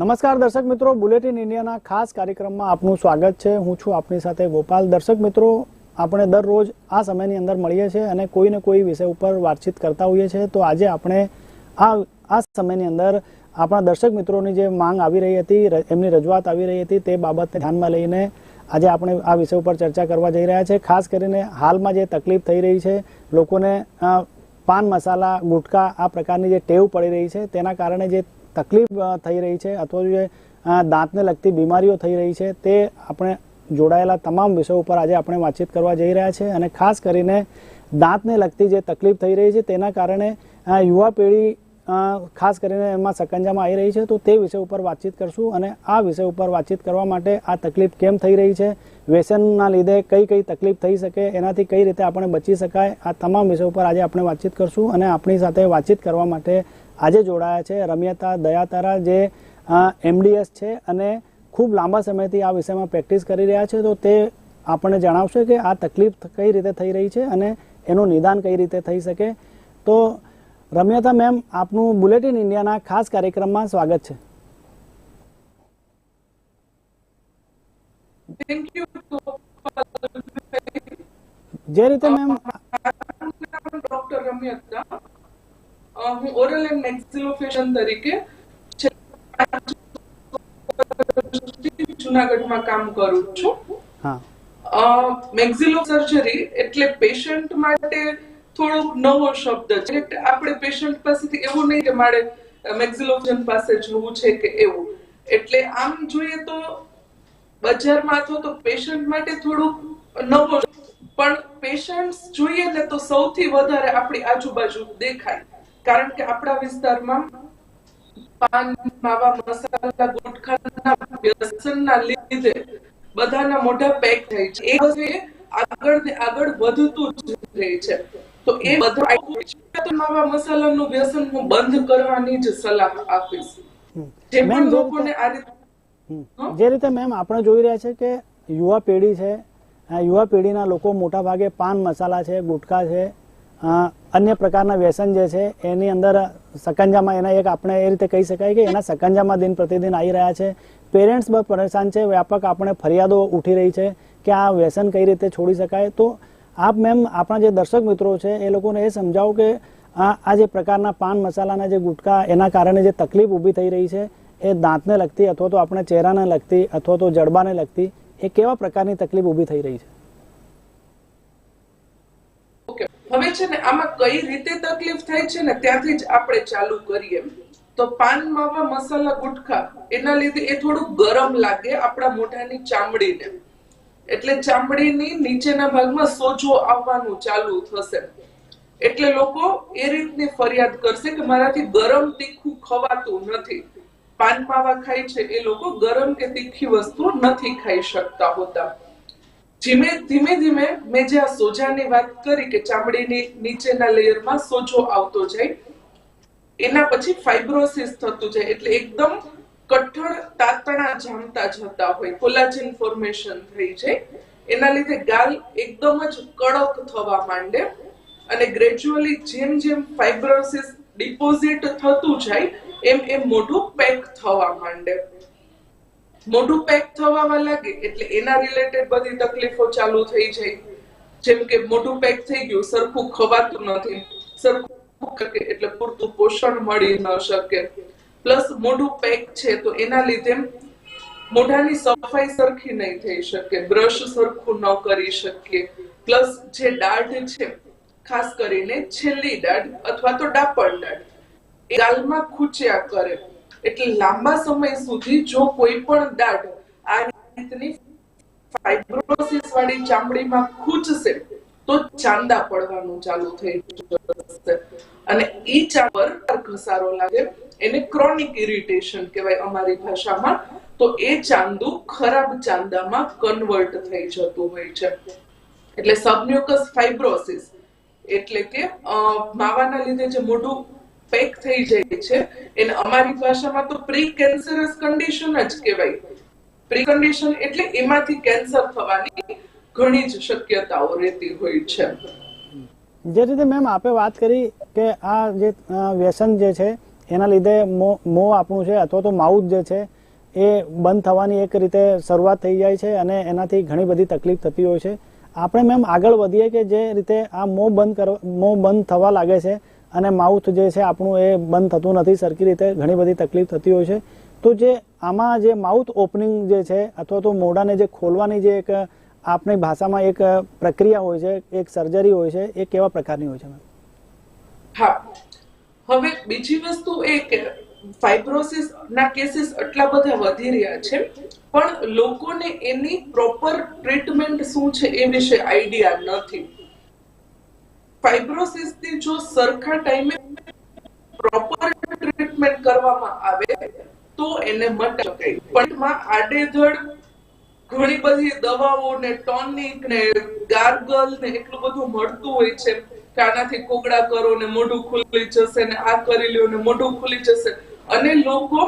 નમસ્કાર દર્શક મિત્રો, બુલેટિન ઇન્ડિયાના ખાસ કાર્યક્રમમાં આપનું સ્વાગત છે. હું છું આપની સાથે ગોપાલ. દર્શક મિત્રો, આપણે દરરોજ આ સમયની અંદર મળીએ છીએ અને કોઈને કોઈ વિષય ઉપર વાતચીત કરતા હોઈએ છીએ. તો આજે આપણે આ આ સમયની અંદર આપણા દર્શક મિત્રોની જે માંગ આવી રહી હતી એમની રજૂઆત આવી રહી હતી તે બાબતને ધ્યાનમાં લઈને આજે આપણે આ વિષય ઉપર ચર્ચા કરવા જઈ રહ્યા છે. ખાસ કરીને હાલમાં જે તકલીફ થઈ રહી છે, લોકોને પાન મસાલા, ગુટકા આ પ્રકારની જે ટેવ પડી રહી છે, તેના કારણે જે તકલીફ થઈ રહી છે અથવા જે દાંતને લગતી બીમારીઓ થઈ રહી છે તે આપણે જોડાયેલા તમામ વિષયો ઉપર આજે આપણે વાતચીત કરવા જઈ રહ્યા છે અને ખાસ કરીને દાંતને લગતી જે તકલીફ થઈ રહી છે તેના કારણે યુવા પેઢી ખાસ કરીને એમાં સકંજામાં આવી રહી છે તો તે વિષય ઉપર વાતચીત કરશું અને આ વિષય ઉપર વાતચીત કરવા માટે આ તકલીફ કેમ થઈ રહી છે, વ્યસનના લીધે કઈ કઈ તકલીફ થઈ શકે, એનાથી કઈ રીતે આપણે બચી શકાય, આ તમામ વિષય ઉપર આજે આપણે વાતચીત કરશું અને આપણી સાથે વાતચીત કરવા માટે આજે જોડાયા છે રમ્યતા દયાતારા જે એમડીએસ છે અને ખૂબ લાંબા સમયથી આ વિષયમાં પ્રેક્ટિસ કરી રહ્યા છે. તો તે આપણને જણાવશે કે આ તકલીફ કઈ રીતે થઈ રહી છે અને એનું નિદાન કઈ રીતે થઈ શકે. તો રમ્યતા મેમ આપનું બુલેટિન ઇન્ડિયાના ખાસ કાર્યક્રમમાં સ્વાગત છે. જે રીતે મેમ ડોક્ટર રમ્યતા. હું ઓરલ એન્ડ મેક્સિલોફેશન તરીકે જુનાગઢમાં કામ કરું છું. મેક્સિલો સર્જરી એટલે પેશન્ટ માટે થોડોક નવો શબ્દ છે. આપણે પેશન્ટ પાસેથી એવું નહીં કે મારે મેક્સિલોફેશન પાસે જવું છે કે એવું. એટલે આમ જોઈએ તો બજારમાં અથવા તો પેશન્ટ માટે થોડુંક નવો. પણ પેશન્ટ જોઈએ ને તો સૌથી વધારે આપણી આજુબાજુ દેખાય. કારણ કે આપણા વિસ્તારમાં પાન માવા મસાલા ગુટખાના વ્યસનના લીધે બધાના મોઢા પેક થાય છે. એ વસ્તુ આગળ ને આગળ વધતું જ રહે છે. તો એ બધા માવા મસાલાનું વ્યસન હું બંધ કરવાની જ સલાહ આપીશ. જે પણ લોકોને આ રીતે જે રીતે મેમ આપણે જોઈ રહ્યા છે કે યુવા પેઢી છે યુવા પેઢીના લોકો મોટા ભાગે પાન મસાલા છે ગુટખા છે અન્ય પ્રકારના વ્યસન જે છે, એની અંદર સકંજામાં એના એક આપણે એ રીતે કહી શકાય કે એના સકંજામાં દિન પ્રતિદિન આવી રહ્યા છે. પેરેન્ટ્સ બહુ પરેશાન છે, વ્યાપક આપણે ફરિયાદો ઉઠી રહી છે કે આ વ્યસન કઈ રીતે છોડી શકાય. તો આપ મેમ આપણા જે દર્શક મિત્રો છે, એ લોકોને એ સમજાવો કે આ જે પ્રકારના પાન મસાલાના જે ગુટકા, એના કારણે જે તકલીફ ઊભી થઈ રહી છે, એ દાંતને લગતી અથવા તો આપણે ચહેરાને લગતી અથવા તો જડબાને લગતી, એ કેવા પ્રકારની તકલીફ ઊભી થઈ રહી છે? ઓકે. હવે છે ને આમાં કઈ રીતે તકલીફ થાય છે ને ત્યાંથી જ આપણે ચાલુ કરીએ. તો પાન માવા મસાલા ગુટખા, એના લીધે એ થોડું ગરમ લાગે આપણા મોઢાની ચામડીને. એટલે ચામડીની નીચેના ભાગમાં સોજો આવવાનું ચાલુ થશે. એટલે લોકો એ રીતની ફરિયાદ કરશે કે મારાથી ગરમ તીખું ખવાતું નથી. પાન માવા ખાય છે એ લોકો ગરમ કે તીખી વસ્તુ નથી ખાઈ શકતા હોતા. ધીમે ધીમે ધીમે મેં જે આ સોજાની વાત કરી કે ચામડીની નીચેના લેયરમાં સોજો આવતો જાય, એના પછી ફાઇબ્રોસિસ થતું જાય એટલે એકદમ કઠણ તાતણા જામતા જતા હોય કોલાજિન ફોર્મેશન થઈ જાય. એના લીધે ગાલ એકદમ જ કડક થવા માંડે અને ગ્રેજ્યુઅલી જેમ જેમ ફાઇબ્રોસિસ ડિપોઝિટ થતું જાય, એમ એમ મોઢું પેક થવા માંડે. મોઢું પેક થવા લાગે એટલે એના રિલેટેડ બધી તકલીફો ચાલુ થઈ જાય. જેમ કે મોઢું પેક થઈ ગયું, સરખું ખવાતું નથી. સરખું એટલે પૂરતું પોષણ મળી ન શકે. પ્લસ મોઢું પેક છે તો એના લીધે મોઢાની સફાઈ સરખી નહીં થઈ શકે. બ્રશ સરખું ન કરી શકીએ. પ્લસ જે દાઢ છે, ખાસ કરીને છેલ્લી દાઢ અથવા તો ડાપણ દાઢ, એ ગાલમાં ખૂચ્યા કરે. એટલે લાંબા સમય સુધી જો કોઈ પણ દાઢ આ રીતની ફાઇબ્રોસિસ વાળી ચામડીમાં ખૂંચશે, તો ચાંદા પડવાનું ચાલુ થઈ જશે. અને એ ચામર ઘસારો લાગે, એને ક્રોનિક ઇરિટેશન કહેવાય અમારી ભાષામાં, તો એ ચાંદુ ખરાબ ચાંદામાં કન્વર્ટ થઈ જતું હોય છે. એટલે સબમ્યુકસ ફાઇબ્રોસિસ એટલે કે માવાના લીધે જે મોઢું પેક થઈ જાય છે. એને અમારી ભાષામાં તો પ્રી કેન્સરસ કન્ડિશન જ કહેવાય. પ્રી કન્ડિશન એટલે એમાંથી કેન્સર થવાની ઘણી જ શક્યતાઓ રહેતી હોય છે. જે રીતે મેમ આપે વાત કરી કે આ જે વ્યસન જે છે, એના લીધે મો આપણું છે અથવા તો માઉથ જે છે, એ બંધ થવાની એક રીતે શરૂઆત થઈ જાય છે અને એનાથી ઘણી બધી તકલીફ થતી હોય છે. આપણે મેમ આગળ વધીએ કે જે રીતે આ મોં બંધ કરવા મોં બંધ થવા લાગે છે અને માઉથ જે છે આપણું એ બંધ થતું નથી. સરખી રીતે ઘણી બધી તકલીફ થતી હોય છે. તો જે આમાં જે માઉથ ઓપનિંગ જે છે અથવા તો મોઢાને જે ખોલવાની જે એક આપણી ભાષામાં એક પ્રક્રિયા હોય છે, એક સર્જરી હોય છે, એ કેવા પ્રકારની હોય છે હા. હવે બીજી વસ્તુ એ કે ફાઇબ્રોસિસ ના કેસીસ આટલા બધા વધી રહ્યા છે, પણ લોકોને એની પ્રોપર ટ્રીટમેન્ટ શું છે એ વિશે આઈડિયા નથી. ફાઇબ્રોસિસની જો સરખા ટાઈમે પ્રોપર ટ્રીટમેન્ટ કરવામાં આવે, તો એને મટાડી શકાય. પણ માં આડેધડ ઘણી બધી દવાઓ ને ટોનિક ને ગાર્ગલ ને એટલું બધું મળતું હોય છે કે આનાથી કોગળા કરો ને મોઢું ખુલી જશે ને આ કરી લ્યો ને મોઢું ખુલી જશે. અને લોકો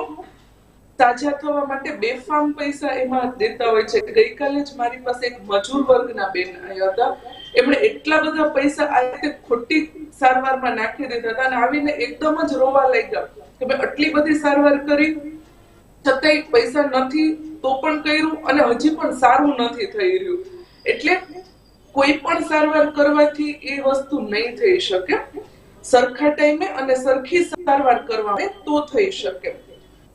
તાજા થવા માટે બેફામ પૈસા એમાં દેતા હોય છે. ગઈકાલે જ મારી પાસે એક મજૂર વર્ગના બેન આવ્યા હતા. એમણે એટલા બધા પૈસા આ રીતે ખોટી સારવારમાં નાખી દીધા હતા અને આવીને એકદમ જ રોવા લાગ્યા કે ભાઈ, આટલી બધી સારવાર કરી, છતાંય પૈસા નથી, તો પણ કર્યું અને હજી પણ સારું નથી થઈ રહ્યું. એટલે કોઈ પણ સારવાર કરવાથી એ વસ્તુ નહીં થઈ શકે. સરખા ટાઈમે અને સરખી સારવાર કરવામાં તો થઈ શકે.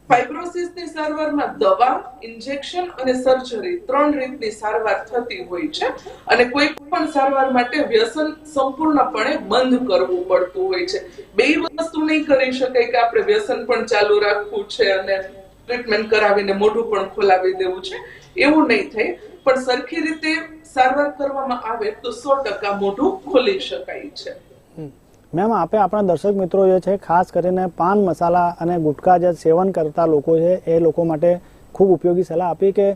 ફાઇબ્રોસિસની સારવારમાં દવા, ઇન્જેક્શન અને સર્જરી ત્રણ રીતની સારવાર થતી હોય છે અને કોઈ પણ સારવાર માટે વ્યસન સંપૂર્ણપણે બંધ કરવું પડતું હોય છે. બે વસ્તુ નહીં કરી શકાય કે આપણે વ્યસન પણ ચાલુ રાખવું છે અને ટ્રીટમેન્ટ કરાવીને મોઢું પણ ખોલાવી દેવું છે. એવું નહીં થાય, પણ સરખી રીતે સારવાર કરવામાં આવે તો સો ટકા મોઢું ખોલી શકાય છે. મેમ, આપે આપણા દર્શક મિત્રો જે છે, ખાસ કરીને પાન મસાલા અને ગુટખા જે સેવન કરતા લોકો છે, એ લોકો માટે ખૂબ ઉપયોગી સલાહ આપી કે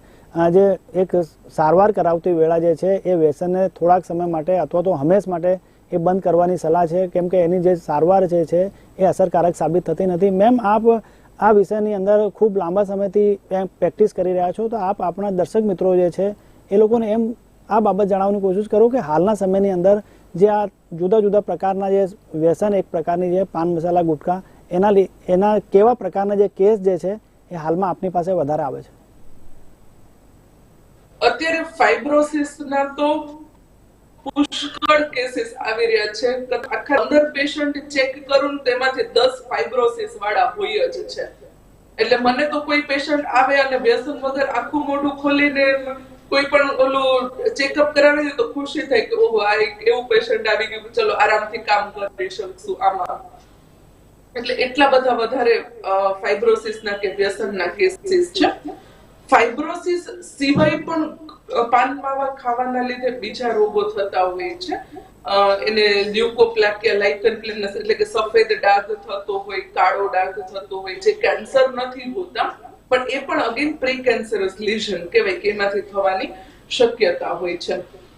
જે એક સારવાર કરાવતી વેળા જે છે, એ વ્યસનને થોડાક સમય માટે અથવા તો હંમેશ માટે એ બંધ કરવાની સલાહ છે. કેમ કે એની જે સારવાર જે છે, એ અસરકારક સાબિત થતી નથી. મેમ, આપ આ વિષયની અંદર ખૂબ લાંબા સમયથી પ્રેક્ટિસ કરી રહ્યા છો. તો આપ આપણા દર્શક મિત્રો જે છે, એ લોકોને એમ આ બાબત જણાવવાની કોશિશ કરો કે હાલના સમયની અંદર જે આ જુદા જુદા પ્રકારના જે વ્યસન, એક પ્રકારની જે પાન મસાલા ગુટખા એના એના કેવા પ્રકારના જે કેસ જે છે, એ હાલમાં આપની પાસે વધારે આવે છે. અત્યારે ફાઇબ્રોસિસ ના તો પુષ્કળ કેસીસ આવી રહ્યા છે. આખા અંદર પેશન્ટ ચેક કરું તેમાંથી દસ ફાઇબ્રોસિસ વાળા હોય જ છે. એટલે મને તો કોઈ પેશન્ટ આવે અને વ્યસન વગર આખું મોઢું ખોલીને કોઈ પણ ઓલું ચેકઅપ કરાવે તો ખુશી થાય કે, ઓહો, આ એક એવું પેશન્ટ આવી ગયું ચલો આરામથી કામ કરી શકશું આમાં. એટલે એટલા બધા વધારે ફાઇબ્રોસિસના કે વ્યસનના કેસીસ છે. ફાઇબ્રોસિસ સિવાય પણ પાન માવા ખાવાના લીધે બીજા રોગો થતા હોય છે. એને લ્યુકોપ્લાકિયા લાઇકન પ્લેનસ એટલે કે સફેદ ડાઘ થતો હોય, કાળો ડાઘ થતો હોય જે કેન્સર નથી હોતા. પણ એ પણ અગેન પ્રિકેન્સરસ લિઝન કહેવાય કે એમાંથી થવાની શક્યતા હોય છે.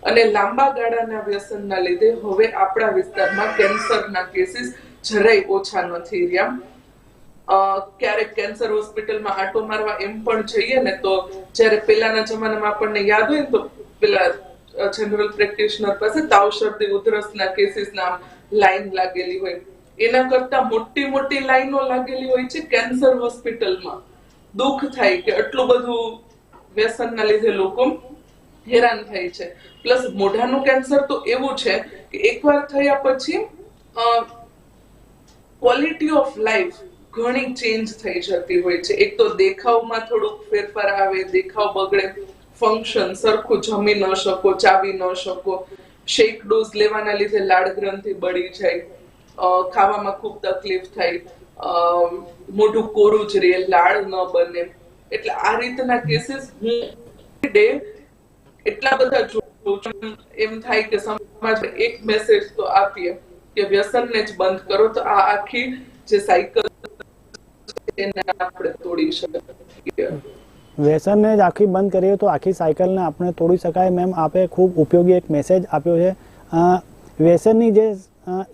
અને લાંબા ગાળાના વ્યસનના લીધે હવે આપણા વિસ્તારમાં કેન્સરના કેસીસ જરાય ઓછા નથી રહ્યા. ક્યારેક કેન્સર હોસ્પિટલમાં આટો મારવા એમ પણ જઈએ ને તો જ્યારે પેલાના જમાનામાં આપણને યાદ હોય ને તો પેલા જનરલ પ્રેક્ટિશનર પાસે તાવ, શરદી, ઉધરસના કેસીસના લાઈન લાગેલી હોય. એના કરતા મોટી મોટી લાઈનો લાગેલી હોય છે કેન્સર હોસ્પિટલમાં. દુઃખ થાય કે આટલું બધું વ્યસનના લીધે લોકો હેરાન થાય છે. પ્લસ મોઢાનું કેન્સર તો એવું છે કે એકવાર થયા પછી ક્વોલિટી ઓફ લાઈફ ઘણી ચેન્જ થઈ જતી હોય છે. એક તો દેખાવમાં થોડુંક ફેરફાર આવે, દેખાવ બગડે ફંક્શન સરખું જમી ન શકો, ચાવી ન શકો શેક ડોઝ લેવાના લીધે લાળ ગ્રંથિ બળી જાય ખાવામાં ખૂબ તકલીફ થાય. મોઢું કોરું જ રહે લાળ ન બને. એટલે આ રીતના કેસીસ હું ડે એટલા બધા જોઉં એમ થાય કે સમાજ એક મેસેજ તો આપીએ કે વ્યસનને જ બંધ કરો. તો આ આખી જે સાયકલ એને આપણે તોડી શકીએ. વ્યસનને જ આખી બંધ કરીએ તો આખી સાયકલને આપણે તોડી શકાય. મેમ, આપે ખૂબ ઉપયોગી એક મેસેજ આપ્યો છે. વ્યસનની જે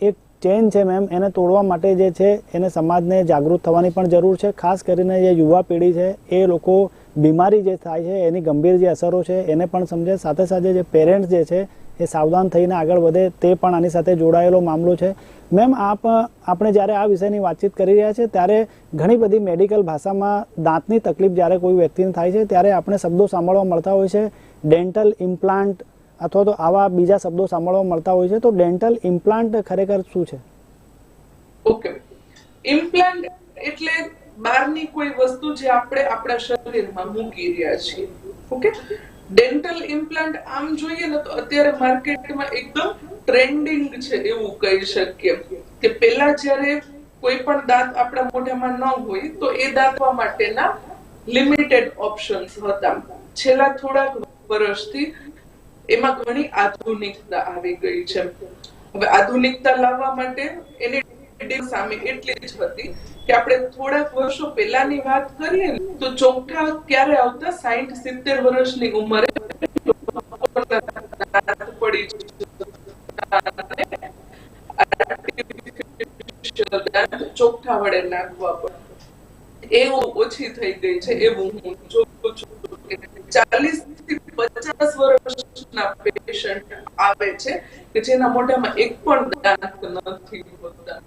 એક ચેન છે મેમ એને તોડવા માટે જે છે, એને સમાજને જાગૃત થવાની પણ જરૂર છે. ખાસ કરીને જે યુવા પેઢી છે, એ લોકો બીમારી જે થાય છે, એની ગંભીર જે અસરો છે, એને પણ સમજે. સાથે સાથે જે પેરેન્ટ્સ જે છે, એ સાવધાન થઈને આગળ વધે, તે પણ આની સાથે જોડાયેલો મામલો છે. મેમ આપ, આપણે જ્યારે આ વિષયની વાતચીત કરી રહ્યા છે ત્યારે ઘણી બધી મેડિકલ ભાષામાં દાંતની તકલીફ જ્યારે કોઈ વ્યક્તિને થાય છે, ત્યારે આપણે શબ્દો સાંભળવા મળતા હોય છે. ડેન્ટલ ઇમ્પ્લાન્ટ અથવા તો આવા બીજા શબ્દો સાંભળવા મળતા હોય છે, તો ડેન્ટલ ઇમ્પ્લાન્ટ ખરેખર શું છે? ઓકે ઇમ્પ્લાન્ટ એટલે બહારની કોઈ વસ્તુ જે આપણે આપણા શરીરમાં મૂકી રહ્યા છીએ. ઓકે ડેન્ટલ ઇમ્પ્લાન્ટ આમ જોઈએ ને તો અત્યારે માર્કેટમાં એકદમ ટ્રેન્ડિંગ છે એવું કહી શકીએ. કે પહેલા જ્યારે કોઈ પણ દાંત આપણા મોઢામાં ન હોય, તો એ દાંતવા માટેના લિમિટેડ ઓપ્શન્સ હતા. છેલ્લા થોડાક વર્ષથી એમાં ઘણી આધુનિકતા આવી ગઈ છે. હવે આધુનિકતા લાવવા માટે એની સામે એટલી જ હતી કે આપણે થોડાક વર્ષો પહેલાની વાત કરીએ તો ચોખ્ખા ક્યારે આવતા સાઠ સિત્તેર વર્ષની ઉંમરે પડી ચોખ્ઠા વડે નાખવા પડે. એવું ઓછી થઈ ગઈ છે, એવું હું જોઉં છું. ચાલીસ પચાસ વર્ષના પેશન્ટ આવે છે કે જેના મોઢામાં એક પણ દાંત નથી હોતા.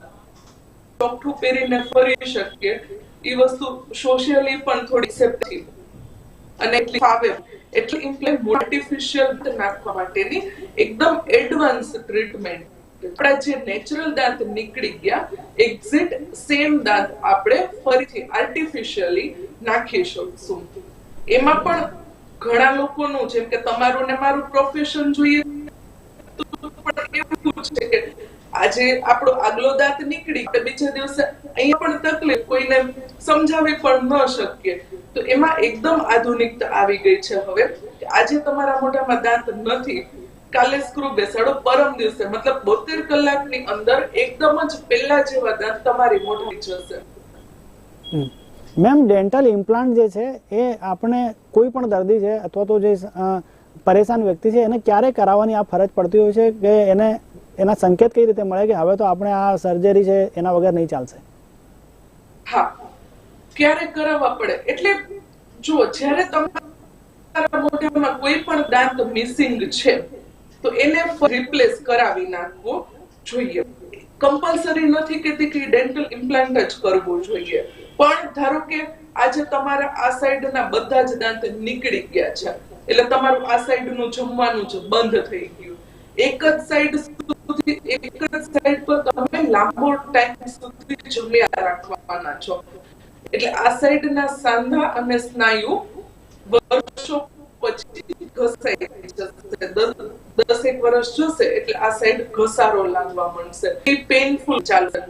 ચોખ્ઠું પહેરીને ફરી શકીએ. એ વસ્તુ સોશિયલી પણ થોડી સેફટી અને એટલી ફાવે. એટલે ઇમ્પ્લેન્ટ આર્ટિફિશિયલ નાખવા માટેની એકદમ એડવાન્સ ટ્રીટમેન્ટ આપણા જે નેચરલ દાંત નીકળી ગયા એક્ઝેક્ટ સેમ દાંત આપણે ફરીથી આર્ટિફિશિયલી નાખી શકશું. એમાં પણ ઘણા લોકોનું, જેમ કે તમારું ને મારું પ્રોફેશન જોઈએ એવું છે કે આજે આપણો આગલો દાંત નીકળી તો બીજા દિવસે અહીંયા પણ તકલીફ, કોઈને સમજાવી પણ ન શકીએ. તો એમાં એકદમ આધુનિકતા આવી ગઈ છે હવે, કે આજે તમારા મોઢામાં દાંત નથી. કાલે સ્ક્રૂ બેસાડો, પરમ દિવસે, મતલબ બોતેર કલાકની અંદર એકદમ જ પહેલા જેવા દાંત તમારી મોઢામાં જશે મેમ ડેન્ટલ ઇમ્પ્લાન્ટ જે છે, એ આપણે કોઈ પણ દર્દી છે અથવા તો જે પરેશાન વ્યક્તિ છે, એને ક્યારે કરાવવાની આ ફરજ પડતી હોય છે કે એને, એના સંકેત કઈ રીતે મળે કે હવે તો આપણે આ સર્જરી છે, એના વગર નહીં ચાલશે? હા. ક્યારે કરાવવા પડે? એટલે જો જ્યારે તમારા મોઢામાં કોઈ પણ દાંત મિસિંગ છે, તો એને રિપ્લેસ કરાવી નાખવો જોઈએ. કમ્પલસરી નથી કહેતી કે ડેન્ટલ ઇમ્પ્લાન્ટ જ કરવો જોઈએ. પણ ધારો કે આજે તમારા આ સાઈડના બધા જ દાંત નીકળી ગયા છે. એટલે તમારું આ સાઈડનું જમવાનું જ બંધ થઈ ગયું. એક જ સાઈડ સુધી, એક જ સાઈડ પર તમે લાંબો ટાઈમ સુધી જમ્યા રાખવાના છો. એટલે આ સાઈડના સાંધા અને સ્નાયુ વર્ષો પછી ઘસાઈ જશે દસ- દસેક વર્ષ જશે એટલે આ સાઈડ ઘસારો લાગવા મળશે એ પેનફુલ ચાલશે.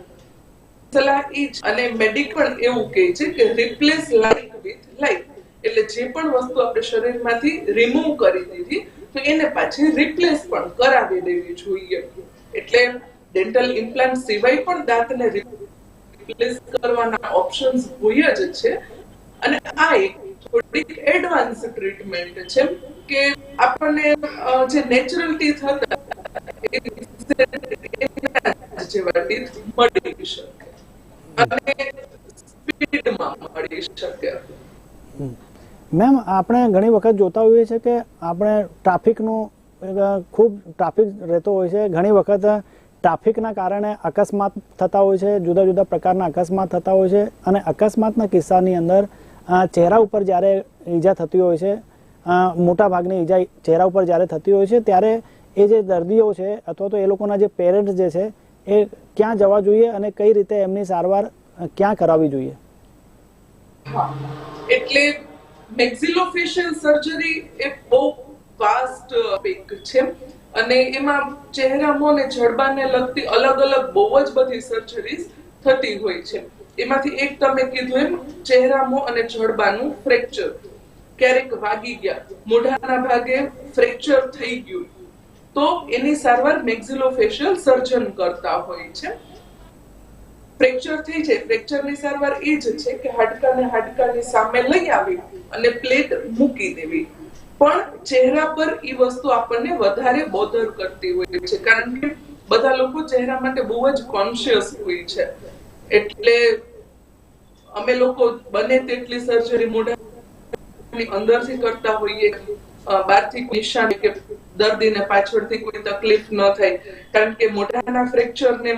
સલાહ એ જ અને મેડિક એવું કહે છે કે રિપ્લેસ લાઈફ વિથ લાઈફ એટલે જે પણ વસ્તુ આપણે શરીરમાંથી રિમૂવ કરી દીધી, તો એને પાછી રિપ્લેસ પણ કરાવી દેવી જોઈએ. એટલે ડેન્ટલ ઇમ્પ્લાન્ટ સિવાય પણ દાંતને રિપ્લેસ કરવાના ઓપ્શન્સ હોય જ છે. અને આ એક થોડીક એડવાન્સ ટ્રીટમેન્ટ છે, કે આપણને જે નેચરલ ટીથ હતા જેવા ટીથ મળી શકે. અને સ્પીડમાં મળી શકે. મેમ, આપણે ઘણી વખત જોતા હોઈએ છીએ કે આપણે ટ્રાફિકનું ખૂબ ટ્રાફિક રહેતો હોય છે. ઘણી વખત ટ્રાફિકના કારણે અકસ્માત થતા હોય છે, જુદા જુદા પ્રકારના અકસ્માત થતા હોય છે. અને અકસ્માતના કિસ્સાની અંદર ચહેરા ઉપર જ્યારે ઈજા થતી હોય છે મોટાભાગની મોટા ભાગની ઈજા ચહેરા ઉપર જ્યારે થતી હોય છે, ત્યારે એ જે દર્દીઓ છે અથવા તો એ લોકોના જે પેરેન્ટ્સ જે છે, એ ક્યાં જવા જોઈએ અને કઈ રીતે એમની સારવાર ક્યાં કરાવવી જોઈએ? એટલે મેક્સિલોફેશિયલ સર્જરી એ બહુ વાસ્ટ પેક છે. અને એમાં ચહેરામાં અને જડબાને લગતી અલગ અલગ બહુ જ બધી સર્જરીઝ થતી હોય છે. એમાંથી એક તમે કીધું એમ, ચહેરામો અને જડબાનું ફ્રેક્ચર ક્યારેક વાગી ગયા. મોઢાના ભાગે ફ્રેક્ચર થઈ ગયું. તો એની સારવાર મેક્ઝિલોફેશિયલ સર્જન કરતા હોય છે. ફ્રેક્ચર થઈ જાય. ફ્રેક્ચરની સારવાર એ જ છે કે હાડકાને હાડકાની સામે લઈ આવી અને પ્લેટ મૂકી દેવી. પણ ચહેરા પર એ વસ્તુ આપણને વધારે બોધર કરતી હોય છે. કારણ કે બધા લોકો ચહેરા માટે બહુ જ કોન્શિયસ હોય છે. એટલે અમે લોકો બને તેટલી સર્જરી મોઢાની અંદરથી કરતા હોઈએ બહારથી નિશાન કે દર્દીને પાછળથી કોઈ તકલીફ ન થાય. કારણ કે મોઢાના ફ્રેક્ચરને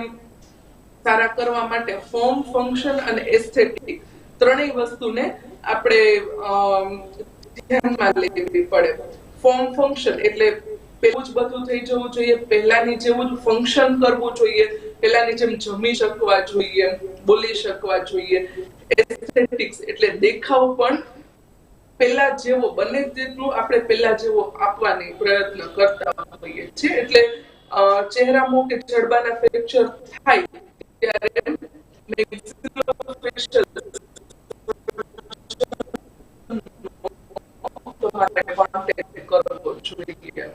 સારા કરવા માટે ફોર્મ ફંક્શન અને એસ્થેટિક ત્રણેય વસ્તુને આપણે ધ્યાનમાં લેવી પડે. ફોર્મ ફંક્શન એટલે પેલું જ બધું થઈ જવું જોઈએ, પહેલાની જેવું જ ફંક્શન કરવું જોઈએ. પહેલાની જેમ જમી શકવા જોઈએ, બોલી શકવા જોઈએ. એસ્થેટિક્સ એટલે દેખાવ પણ પેલા જેવો, બને તેટલું આપણે પેલા જેવો આપવાની પ્રયત્ન કરતા હોઈએ છીએ. એટલે ચહેરામાં કે જડબાના ફ્રેક્ચર થાય ત્યારે તમારે કોન્ટેક્ટ કરવો જોઈએ.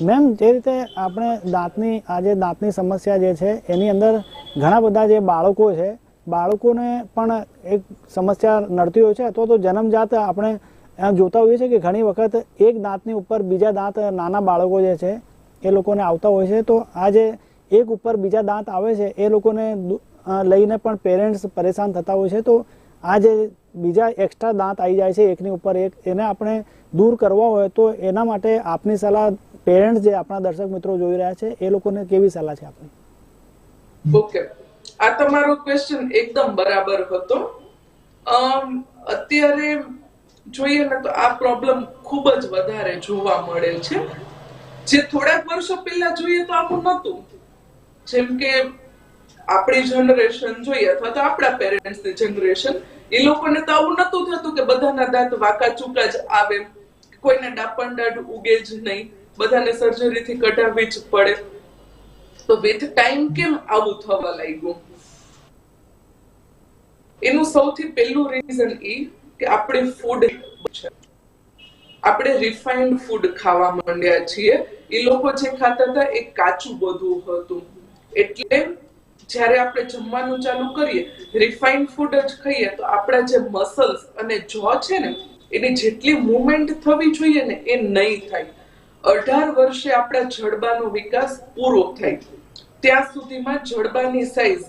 મેમ, જે રીતે આપણે દાંતની, આજે દાંતની સમસ્યા જે છે, એની અંદર ઘણા બધા જે બાળકો છે, બાળકોને પણ એક સમસ્યા નડતી હોય છે, અથવા તો જન્મજાત આપણે જોતા હોઈએ છીએ કે ઘણી વખત એક દાંતની ઉપર બીજા દાંત નાના બાળકો જે છે, એ લોકોને આવતા હોય છે. તો આ જે એક ઉપર બીજા દાંત આવે છે, એ લોકોને લઈને પણ પેરેન્ટ્સ પરેશાન થતા હોય છે. તો આ જે બીજા એક્સ્ટ્રા દાંત આવી જાય છે, એકની ઉપર એક, એને આપણે દૂર કરવા હોય તો એના માટે આપની સલાહ પેરેન્ટ્સ જે આપણા દર્શક મિત્રો જોઈ રહ્યા છે, એ લોકોને કેવી સલાહ છે આપની? ઓકે આ તમારો ક્વેશ્ચન એકદમ બરાબર હતો. અત્યારે જોઈએ ને તો આ પ્રોબ્લેમ ખૂબ જ વધારે જોવા મળે છે. જે થોડાક વર્ષો પહેલા જોઈએ તો આવું નહોતું. જેમ કે આપણી જનરેશન જોઈએ અથવા તો આપણા પેરેન્ટ્સની જનરેશન એ લોકોને તો આવું નહોતું થતું કે બધાના દાંત વાંકા ચૂકા જ આવે, કોઈને ડાપણ દાઢ ઉગે જ નહીં. બધાને સર્જરીથી કઢાવવી જ પડે. તો વિથ ટાઈમ કેમ આવું થવા લાગ્યું? એનું સૌથી પહેલું રીઝન એ કે આપણે ફૂડ છે. આપણે રિફાઇન્ડ ફૂડ ખાવા માંડ્યા છીએ. એ લોકો જે ખાતા હતા એ કાચું બધું હતું. એટલે જ્યારે આપણે જમવાનું ચાલુ કરીએ રિફાઇન્ડ ફૂડ જ ખાઈએ, તો આપણા જે મસલ્સ અને જો છે ને, એની જેટલી મુવમેન્ટ થવી જોઈએ ને, એ નહીં થાય. અઢાર વર્ષે આપણા જડબાનો વિકાસ પૂરો થાય. ત્યાં સુધીમાં જડબાની સાઈઝ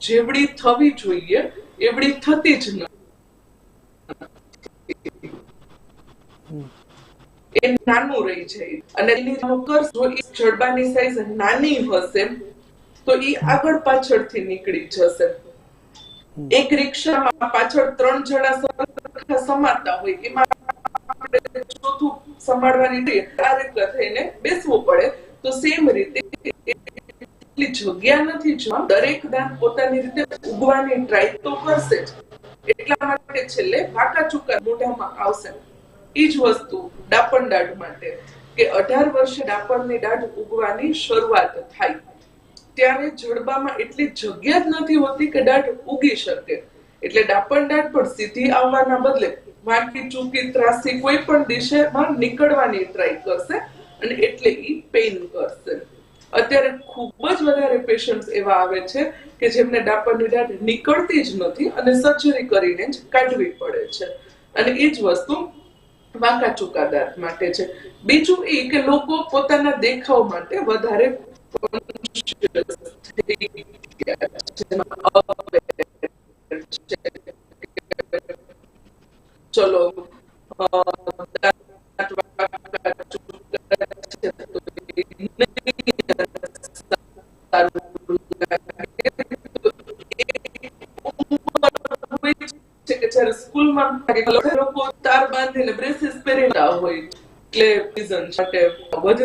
જેવડી થવી જોઈએ, એવડી થતી જ ન એ નાનું રહી જાય. અને એની નોકર જો એ જડબાની સાઈઝ નાની હશે, તો એ આગળ પાછળથી નીકળી જશે. એક રિક્ષામાં પાછળ ત્રણ જણા સરખા સમાતા હોય, એમાં આપણે ચોથું સંભાળવાની જોઈએ આ રીતના થઈને બેસવું પડે. તો સેમ રીતે એટલી જગ્યા નથી જોવા. દરેક દાંત પોતાની રીતે ઉગવાની ટ્રાય તો કરશે જ. એટલા માટે છેલ્લે વાંકા ચૂકા મોઢામાં આવશે. એ જ વસ્તુ ડાપણ દાઢ માટે, કે અઢાર વર્ષે ડાપણની દાઢ ઉગવાની શરૂઆત થાય. ત્યારે જડબામાં એટલી જગ્યા જ નથી હોતી કે દાઢ ઉગી શકે. એટલે ડાપણ પણ સીધી આવવાના બદલે વાંકી ચૂકી ત્રાસી કોઈ પણ દિશામાં નીકળવાની ટ્રાય કરશે અને એટલે એ પેઇન કરશે. અત્યારે ખૂબ જ વધારે પેશન્ટ્સ એવા આવે છે કે જેમને ડાપણની દાઢ નીકળતી જ નથી અને સર્જરી કરીને જ કાઢવી પડે છે. અને એ જ વસ્તુ વાંકા ચૂકા દાંત માટે છે. બીજું એ કે લોકો પોતાના દેખાવ માટે વધારે છે. સ્કૂલમાં લોકો તાર બાંધીને બ્રેસીસ પહેરેલા હોય એટલે રીઝન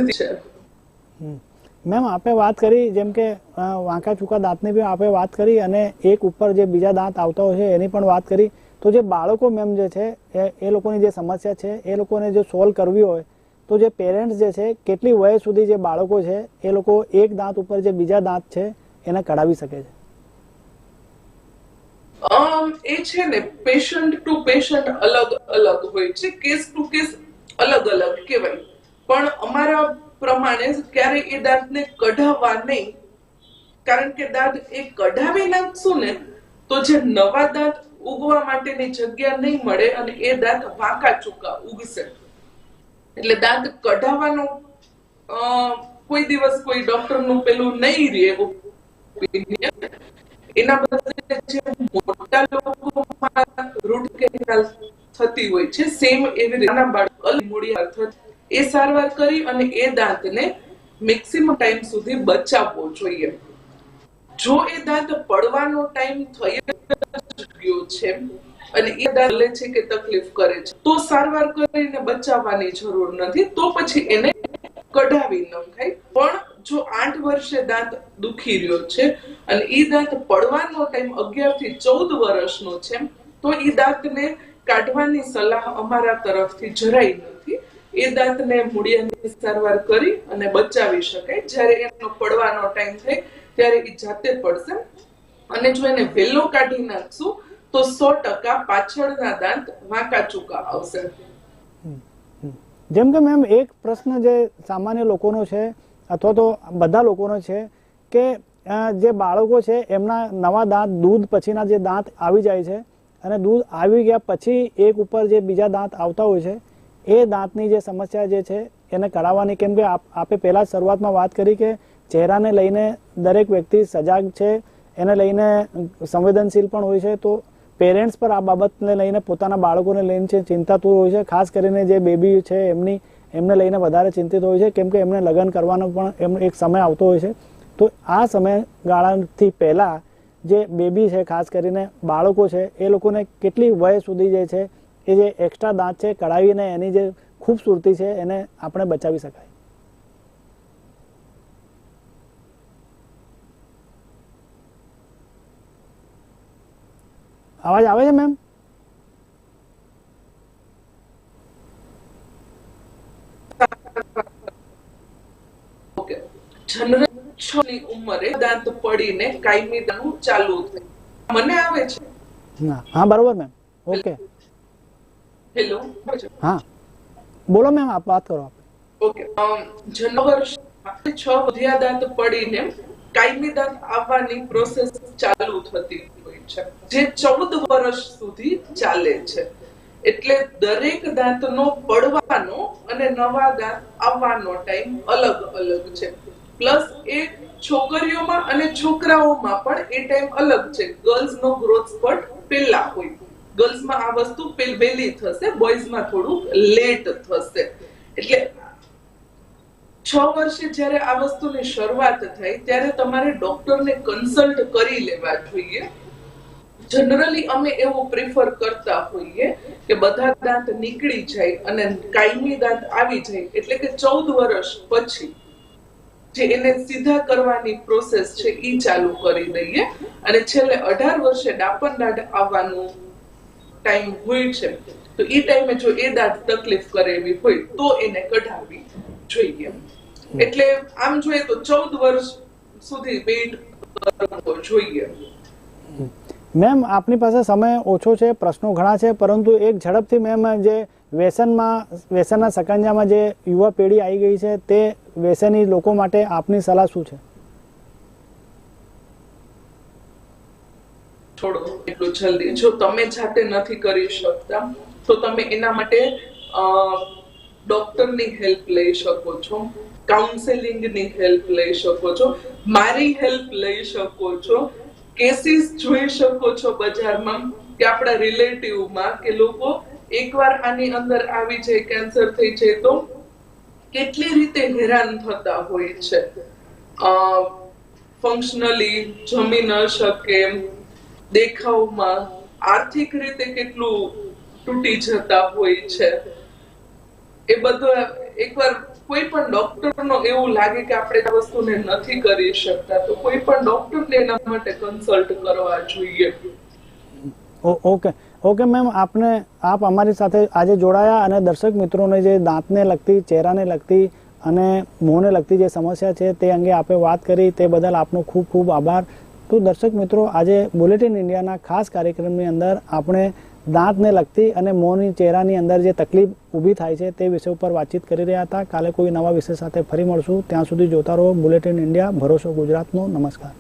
છે. મેમ આપે વાત કરી, જેમ કે વાંકા ચૂકા દાંતની બી આપણે વાત કરી અને એક ઉપર જે બીજા દાંત આવતા હોય છે, એની પણ વાત કરી. તો જે બાળકો મેમ જે છે, એ લોકોની જે સમસ્યા છે, એ લોકોને જો સોલ્વ કરવી હોય, તો જે પેરેન્ટ્સ જે છે, કેટલી વય સુધી જે બાળકો છે, એ લોકો એક દાંત ઉપર જે બીજા દાંત છે, એને કઢાવી શકે છે. એ છે ને પેશન્ટ ટુ પેશન્ટ અલગ અલગ હોય છે કેસ ટુ કેસ અલગ અલગ કહેવાય. પણ અમારા પ્રમાણે ક્યારે એ દાંતને કઢાવવા નહીં. કારણ કે દાંત એ કઢાવી નાખશું ને, તો જે નવા દાંત ઉગવા માટેની જગ્યા નહીં મળે અને એ દાંત વાંકા ચૂકા ઉગશે. એટલે દાંત કઢાવવાનો કોઈ દિવસ કોઈ ડોક્ટરનું પેલું નહીં રહે એવું એના બદલે જે મોટા લોકોમાં રૂટ કેનાલ થતી હોય છે સેમ એવી રીતે નાના બાળક મૂળિયા થતી એ સારવાર કરી અને એ દાંતને મેક્સિમમ ટાઈમ સુધી બચાવવો જોઈએ. જો એ દાંત પડવાનો ટાઈમ થઈ ગયો છે અને એ દાંત લે છે કે તકલીફ કરે છે, તો સારવાર કરીને બચાવવાની જરૂર નથી, તો પછી એને કઢાવી નખાય પણ જો આઠ વર્ષે દાંત દુખી રહ્યો છે અને એ દાંત પડવાનો ટાઈમ અગિયારથી ચૌદ વર્ષનો છે, તો એ દાંતને કાઢવાની સલાહ અમારા તરફથી જરાય નથી. એ દાંતને મૂળિયાની સારવાર કરી અને બચાવી શકાય. જ્યારે એનો પડવાનો ટાઈમ થાય, ત્યારે એ જાતે પડશે. અને જો એને વહેલો કાઢી નાખશું, તો સો ટકા પાછળના દાંત વાંકા ચૂકા આવશે. જેમ કે મેમ, એક પ્રશ્ન જે સામાન્ય લોકોનો છે, અથવા તો બધા લોકોનો છે, કે જે બાળકો છે, એમના નવા દાંત, દૂધ પછીના જે દાંત આવી જાય છે, અને દૂધ આવી ગયા પછી એક ઉપર જે બીજા દાંત આવતા હોય છે એ દાંતની જે સમસ્યા જે છે, એને કરાવવાની કેમ કે આપ- પહેલા શરૂઆતમાં વાત કરી કે ચહેરાને લઈને દરેક વ્યક્તિ સજાગ છે, એને લઈને સંવેદનશીલ પણ હોય છે, તો પેરેન્ટ્સ પર આ બાબતને લઈને પોતાના બાળકોને લઈને છે ચિંતાતુર હોય છે, ખાસ કરીને જે બેબી છે એમની, એમને લઈને વધારે ચિંતિત હોય છે, કેમ કે એમને લગ્ન કરવાનો પણ એમ એક સમય આવતો હોય છે. તો આ સમયગાળાથી પહેલાં જે બેબી છે, ખાસ કરીને બાળકો છે, એ લોકોને કેટલી વય સુધી જે છે એ જે એક્સ્ટ્રા દાંત છે કઢાવીને એની જે ખૂબસૂરતી છે એને આપણે બચાવી શકાય. અવાજ આવે છે મેમ જનરલ છ ની ઉંમરે દાંત પડીને કાયમી દાનું ચાલુ થાય. મને આવે છે? હા બરોબર મેમ ઓકે. હેલો. હા. બોલો મેમ આપ વાત કરો આપ ઓકે જનવર છ વધ્યા દાંત પડીને કાયમી દાંત આવવાની પ્રોસેસ ચાલુ થતી હોય છે જે ચૌદ વર્ષ સુધી ચાલે છે. એટલે દરેક દાંતનો પડવાનો અને નવા દાંત આવવાનો ટાઈમ અલગ અલગ છે. પ્લસ એ છોકરીઓમાં અને છોકરાઓમાં પણ એ ટાઈમ અલગ છે. ગર્લ્સનો ગ્રોથ સ્પર્ટ પહેલા હોય. ગર્લ્સમાં આ વસ્તુ વહેલી થશે, બોયઝમાં થોડુંક લેટ થશે. એટલે છ વર્ષે જ્યારે આ વસ્તુની શરૂઆત થાય, ત્યારે તમારે ડોક્ટરને કન્સલ્ટ કરી લેવા જોઈએ. જનરલી અમે એવું પ્રિફર કરતા હોઈએ કે બધા દાંત નીકળી જાય અને કાયમી દાંત આવી જાય, એટલે કે ચૌદ વર્ષ પછી જે એને સીધા કરવાની પ્રોસેસ છે એ ચાલુ કરી દઈએ. અને છેલ્લે અઢાર વર્ષે ડાપણ દાંત આવવાનું ટાઈમ હોય છે. તો એ ટાઈમે જો એ દાંત તકલીફ કરે એવી હોય તો એને કઢાવવી જોઈએ. એટલે આમ જોઈએ તો ચૌદ વર્ષ સુધી વેઇટ કરવો જોઈએ. મેમ આપની પાસે સમય ઓછો છે પ્રશ્નો ઘણા છે પરંતુ એક ઝડપથી મેમ જે વ્યસનમાં વ્યસનના સકંજામાં જે યુવા પેઢી આવી ગઈ છે તે વ્યસની લોકો માટે આપની સલાહ શું છે? છોડો એટલું જલ્દી. જો તમે જાતે નથી કરી શકતા, તો તમે એના માટે ડોક્ટરની હેલ્પ લઈ શકો છો, કાઉન્સેલિંગની હેલ્પ લઈ શકો છો, મારી હેલ્પ લઈ શકો છો, કેસીસ જોઈ શકો છો બજારમાં કે આપણા રિલેટિવમાં કે લોકો એકવાર આની અંદર આવી જાય, કેન્સર થઈ જાય તો કેટલી રીતે હેરાન થતા હોય છે? ફંક્શનલી જમી ન શકે દેખાવમાં આર્થિક રીતે કેટલું તૂટી જતા હોય છે. એ બધું એકવાર કોઈ પણ ડોક્ટરનો એવું લાગે કે આપણે આ વસ્તુને નથી કરી શકતા, તો કોઈ પણ ડોક્ટરને એના માટે કન્સલ્ટ કરવા જોઈએ. ઓકે. ઓકે, મેમ, આપને, આપ અમારી સાથે આજે જોડાયા અને દર્શક મિત્રોને જે દાંતને લગતી, ચહેરાને લગતી અને મોંને લગતી જે સમસ્યા છે તે અંગે આપે વાત કરી, તે બદલ આપનો ખૂબ ખૂબ આભાર. તો દર્શક મિત્રો, આજે બુલેટિન ઇન્ડિયાના ખાસ કાર્યક્રમની અંદર આપણે દાંતને લગતી અને મોંની ચહેરાની અંદર જે તકલીફ ઊભી થાય છે તે વિષય ઉપર વાતચીત કરી રહ્યા હતા. કાલે કોઈ નવા વિષય સાથે ફરી મળશું. ત્યાં સુધી જોતા રહો બુલેટિન ઇન્ડિયા ભરોસો ગુજરાતનો. નમસ્કાર.